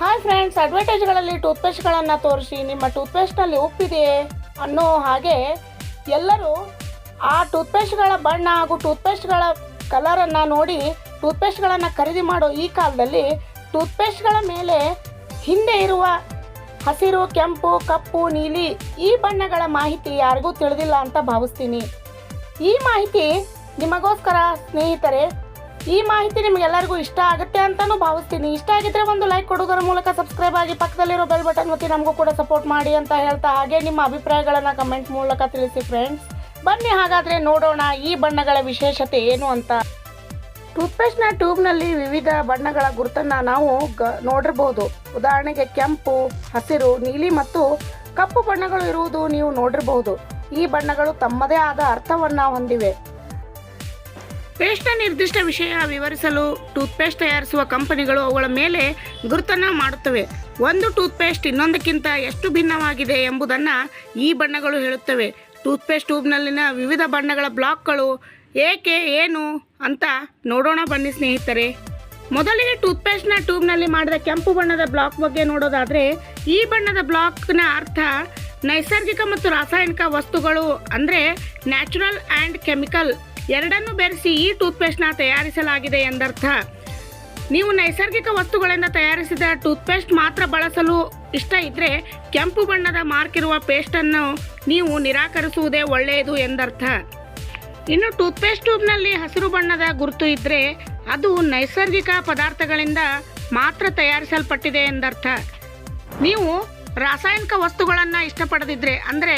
ಅಡ್ವರ್ಟೈಸ್ಗಳಲ್ಲಿ ಟೂತ್ಪೇಸ್ಟ್ಗಳನ್ನು ತೋರಿಸಿ ನಿಮ್ಮ ಟೂತ್ಪೇಸ್ಟ್ನಲ್ಲಿ ಉಪ್ಪಿದೆಯೇ ಅನ್ನೋ ಹಾಗೆ ಎಲ್ಲರೂ ಆ ಟೂತ್ಪೇಸ್ಟ್ಗಳ ಬಣ್ಣ ಹಾಗೂ ಟೂತ್ಪೇಸ್ಟ್ಗಳ ಕಲರನ್ನು ನೋಡಿ ಟೂತ್ಪೇಸ್ಟ್ಗಳನ್ನು ಖರೀದಿ ಮಾಡೋ ಈ ಕಾಲದಲ್ಲಿ ಟೂತ್ಪೇಸ್ಟ್ಗಳ ಮೇಲೆ ಹಿಂದೆ ಇರುವ ಹಸಿರು, ಕೆಂಪು, ಕಪ್ಪು, ನೀಲಿ ಈ ಬಣ್ಣಗಳ ಮಾಹಿತಿ ಯಾರಿಗೂ ತಿಳಿದಿಲ್ಲ ಅಂತ ಭಾವಿಸ್ತೀನಿ. ಈ ಮಾಹಿತಿ ನಿಮಗೋಸ್ಕರ ಸ್ನೇಹಿತರೆ ಈ ಮಾಹಿತಿ ನಿಮಗೆಲ್ಲರಿಗೂ ಇಷ್ಟ ಆಗುತ್ತೆ ಅಂತಾನು ಭಾವಿಸ್ತೀನಿ. ಇಷ್ಟ ಆಗಿದ್ರೆ ಒಂದು ಲೈಕ್ ಕೊಡೋದರ ಮೂಲಕ ಸಬ್ಸ್ಕ್ರೈಬ್ ಆಗಿ ಪಕ್ಕದಲ್ಲಿರೋ ಬೆಲ್ ಬಟನ್ ಒತ್ತಿ ನಮಗೂ ಕೂಡ ಸಪೋರ್ಟ್ ಮಾಡಿ ಅಂತ ಹೇಳ್ತಾ ಹಾಗೆ ನಿಮ್ಮ ಅಭಿಪ್ರಾಯಗಳನ್ನು ಕಮೆಂಟ್ ಮೂಲಕ ತಿಳಿಸಿ ಫ್ರೆಂಡ್ಸ್ ಬನ್ನಿ ಹಾಗಾದ್ರೆ ನೋಡೋಣ ಈ ಬಣ್ಣಗಳ ವಿಶೇಷತೆ ಏನು ಅಂತ. ಟೂತ್ಪೇಸ್ಟ್ನ ಟ್ಯೂಬ್ನಲ್ಲಿ ವಿವಿಧ ಬಣ್ಣಗಳ ಗುರುತನ್ನು ನಾವು ಗ ನೋಡಿರಬಹುದು ಉದಾಹರಣೆಗೆ ಕೆಂಪು, ಹಸಿರು, ನೀಲಿ ಮತ್ತು ಕಪ್ಪು ಬಣ್ಣಗಳು ಇರುವುದು ನೀವು ನೋಡಿರಬಹುದು ಈ ಬಣ್ಣಗಳು ತಮ್ಮದೇ ಆದ ಅರ್ಥವನ್ನ ಹೊಂದಿವೆ. ಪೇಸ್ಟ್ನ ನಿರ್ದಿಷ್ಟ ವಿಷಯ ವಿವರಿಸಲು ಟೂತ್ಪೇಸ್ಟ್ ತಯಾರಿಸುವ ಕಂಪನಿಗಳು ಅವುಗಳ ಮೇಲೆ ಗುರುತನ್ನು ಮಾಡುತ್ತವೆ. ಒಂದು ಟೂತ್ಪೇಸ್ಟ್ ಇನ್ನೊಂದಕ್ಕಿಂತ ಎಷ್ಟು ಭಿನ್ನವಾಗಿದೆ ಎಂಬುದನ್ನು ಈ ಬಣ್ಣಗಳು ಹೇಳುತ್ತವೆ. ಟೂತ್ಪೇಸ್ಟ್ ಟ್ಯೂಬ್ನಲ್ಲಿನ ವಿವಿಧ ಬಣ್ಣಗಳ ಬ್ಲಾಕ್ಗಳು ಏಕೆ ಏನು ಅಂತ ನೋಡೋಣ ಬನ್ನಿ ಸ್ನೇಹಿತರೆ. ಮೊದಲಿಗೆ ಟೂತ್ಪೇಸ್ಟ್ನ ಟ್ಯೂಬ್ನಲ್ಲಿ ಮಾಡಿದ ಕೆಂಪು ಬಣ್ಣದ ಬ್ಲಾಕ್ ಬಗ್ಗೆ ನೋಡೋದಾದರೆ, ಈ ಬಣ್ಣದ ಬ್ಲಾಕ್ನ ಅರ್ಥ ನೈಸರ್ಗಿಕ ಮತ್ತು ರಾಸಾಯನಿಕ ವಸ್ತುಗಳು ಅಂದರೆ ನ್ಯಾಚುರಲ್ ಆ್ಯಂಡ್ ಕೆಮಿಕಲ್ ಎರಡನ್ನೂ ಬೆರೆಸಿ ಈ ಟೂತ್ಪೇಸ್ಟ್ನ ತಯಾರಿಸಲಾಗಿದೆ ಎಂದರ್ಥ. ನೀವು ನೈಸರ್ಗಿಕ ವಸ್ತುಗಳಿಂದ ತಯಾರಿಸಿದ ಟೂತ್ಪೇಸ್ಟ್ ಮಾತ್ರ ಬಳಸಲು ಇಷ್ಟ ಇದ್ದರೆ ಕೆಂಪು ಬಣ್ಣದ ಮಾರ್ಕ್ ಇರುವ ಪೇಸ್ಟನ್ನು ನೀವು ನಿರಾಕರಿಸುವುದೇ ಒಳ್ಳೆಯದು ಎಂದರ್ಥ. ಇನ್ನು ಟೂತ್ಪೇಸ್ಟ್ ಟ್ಯೂಬ್ನಲ್ಲಿ ಹಸಿರು ಬಣ್ಣದ ಗುರುತು ಇದ್ದರೆ ಅದು ನೈಸರ್ಗಿಕ ಪದಾರ್ಥಗಳಿಂದ ಮಾತ್ರ ತಯಾರಿಸಲ್ಪಟ್ಟಿದೆ ಎಂದರ್ಥ. ನೀವು ರಾಸಾಯನಿಕ ವಸ್ತುಗಳನ್ನು ಇಷ್ಟಪಡದಿದ್ದರೆ ಅಂದರೆ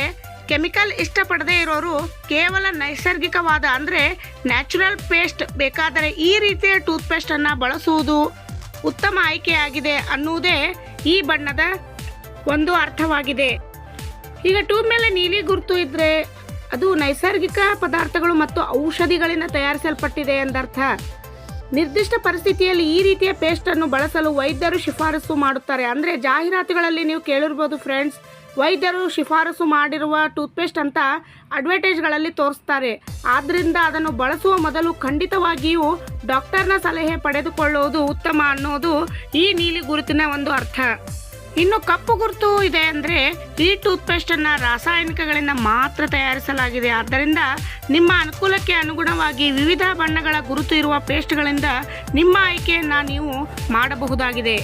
ಕೆಮಿಕಲ್ ಇಷ್ಟಪಡದೇ ಇರೋರು ಕೇವಲ ನೈಸರ್ಗಿಕವಾದ ಅಂದರೆ ನ್ಯಾಚುರಲ್ ಪೇಸ್ಟ್ ಬೇಕಾದರೆ ಈ ರೀತಿಯ ಟೂತ್ಪೇಸ್ಟನ್ನು ಬಳಸುವುದು ಉತ್ತಮ ಆಯ್ಕೆಯಾಗಿದೆ ಅನ್ನುವುದೇ ಈ ಬಣ್ಣದ ಒಂದು ಅರ್ಥವಾಗಿದೆ. ಈಗ ಟ್ಯೂಬ್ ಮೇಲೆ ನೀಲಿ ಗುರುತು ಇದ್ದರೆ ಅದು ನೈಸರ್ಗಿಕ ಪದಾರ್ಥಗಳು ಮತ್ತು ಔಷಧಿಗಳಿಂದ ತಯಾರಿಸಲ್ಪಟ್ಟಿದೆ ಎಂದರ್ಥ. ನಿರ್ದಿಷ್ಟ ಪರಿಸ್ಥಿತಿಯಲ್ಲಿ ಈ ರೀತಿಯ ಪೇಸ್ಟನ್ನು ಬಳಸಲು ವೈದ್ಯರು ಶಿಫಾರಸು ಮಾಡುತ್ತಾರೆ. ಅಂದರೆ ಜಾಹೀರಾತುಗಳಲ್ಲಿ ನೀವು ಕೇಳಿರ್ಬೋದು ಫ್ರೆಂಡ್ಸ್ ವೈದ್ಯರು ಶಿಫಾರಸು ಮಾಡಿರುವ ಟೂತ್ಪೇಸ್ಟ್ ಅಂತ ಅಡ್ವರ್ಟೈಸ್ಗಳಲ್ಲಿ ತೋರಿಸ್ತಾರೆ. ಆದ್ದರಿಂದ ಅದನ್ನು ಬಳಸುವ ಮೊದಲು ಖಂಡಿತವಾಗಿಯೂ ಡಾಕ್ಟರ್ನ ಸಲಹೆ ಪಡೆದುಕೊಳ್ಳುವುದು ಉತ್ತಮ ಅನ್ನೋದು ಈ ನೀಲಿ ಗುರುತಿನ ಒಂದು ಅರ್ಥ. ಇನ್ನು ಕಪ್ಪು ಗುರುತು ಇದೆ ಅಂದರೆ ಈ ಟೂತ್ಪೇಸ್ಟನ್ನು ರಾಸಾಯನಿಕಗಳಿಂದ ಮಾತ್ರ ತಯಾರಿಸಲಾಗಿದೆ. ಆದ್ದರಿಂದ ನಿಮ್ಮ ಅನುಕೂಲಕ್ಕೆ ಅನುಗುಣವಾಗಿ ವಿವಿಧ ಬಣ್ಣಗಳ ಗುರುತು ಇರುವ ಪೇಸ್ಟ್ಗಳಿಂದ ನಿಮ್ಮ ಆಯ್ಕೆಯನ್ನು ನೀವು ಮಾಡಬಹುದಾಗಿದೆ.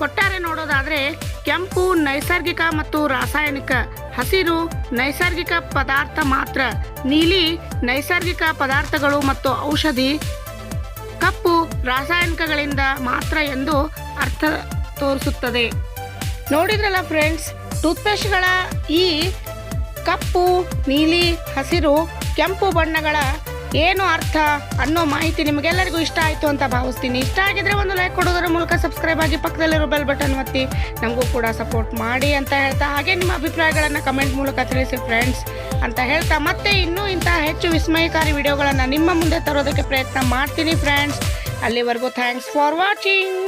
ಒಟ್ಟಾರೆ ನೋಡೋದಾದರೆ ಕೆಂಪು, ನೈಸರ್ಗಿಕ ಮತ್ತು ರಾಸಾಯನಿಕ. ಹಸಿರು, ನೈಸರ್ಗಿಕ ಪದಾರ್ಥ ಮಾತ್ರ. ನೀಲಿ, ನೈಸರ್ಗಿಕ ಪದಾರ್ಥಗಳು ಮತ್ತು ಔಷಧಿ. ಕಪ್ಪು, ರಾಸಾಯನಿಕಗಳಿಂದ ಮಾತ್ರ ಎಂದು ಅರ್ಥ ತೋರಿಸುತ್ತದೆ. ನೋಡಿದ್ರಲ್ಲ ಫ್ರೆಂಡ್ಸ್ ಟೂತ್ಪೇಸ್ಟ್ಗಳ ಈ ಕಪ್ಪು, ನೀಲಿ, ಹಸಿರು, ಕೆಂಪು ಬಣ್ಣಗಳ ಏನು ಅರ್ಥ ಅನ್ನೋ ಮಾಹಿತಿ ನಿಮಗೆಲ್ಲರಿಗೂ ಇಷ್ಟ ಆಯಿತು ಅಂತ ಭಾವಿಸ್ತೀನಿ. ಇಷ್ಟ ಆಗಿದ್ರೆ ಒಂದು ಲೈಕ್ ಕೊಡೋದರ ಮೂಲಕ ಸಬ್ಸ್ಕ್ರೈಬ್ ಆಗಿ ಪಕ್ಕದಲ್ಲಿರೋ ಬೆಲ್ ಬಟನ್ ಒತ್ತಿ. ನಮಗೂ ಕೂಡ ಸಪೋರ್ಟ್ ಮಾಡಿ ಅಂತ ಹೇಳ್ತಾ, ಹಾಗೆ ನಿಮ್ಮ ಅಭಿಪ್ರಾಯಗಳನ್ನು ಕಮೆಂಟ್ ಮೂಲಕ ತಿಳಿಸಿ ಫ್ರೆಂಡ್ಸ್ ಅಂತ ಹೇಳ್ತಾ. ಮತ್ತೆ ಇನ್ನೂ ಇಂತಹ ಹೆಚ್ಚು ವಿಸ್ಮಯಕಾರಿ ವಿಡಿಯೋಗಳನ್ನು ನಿಮ್ಮ ಮುಂದೆ ತರೋದಕ್ಕೆ ಪ್ರಯತ್ನ ಮಾಡ್ತೀನಿ ಫ್ರೆಂಡ್ಸ್ ಅಲ್ಲಿವರೆಗೂ ಥ್ಯಾಂಕ್ಸ್ ಫಾರ್ ವಾಚಿಂಗ್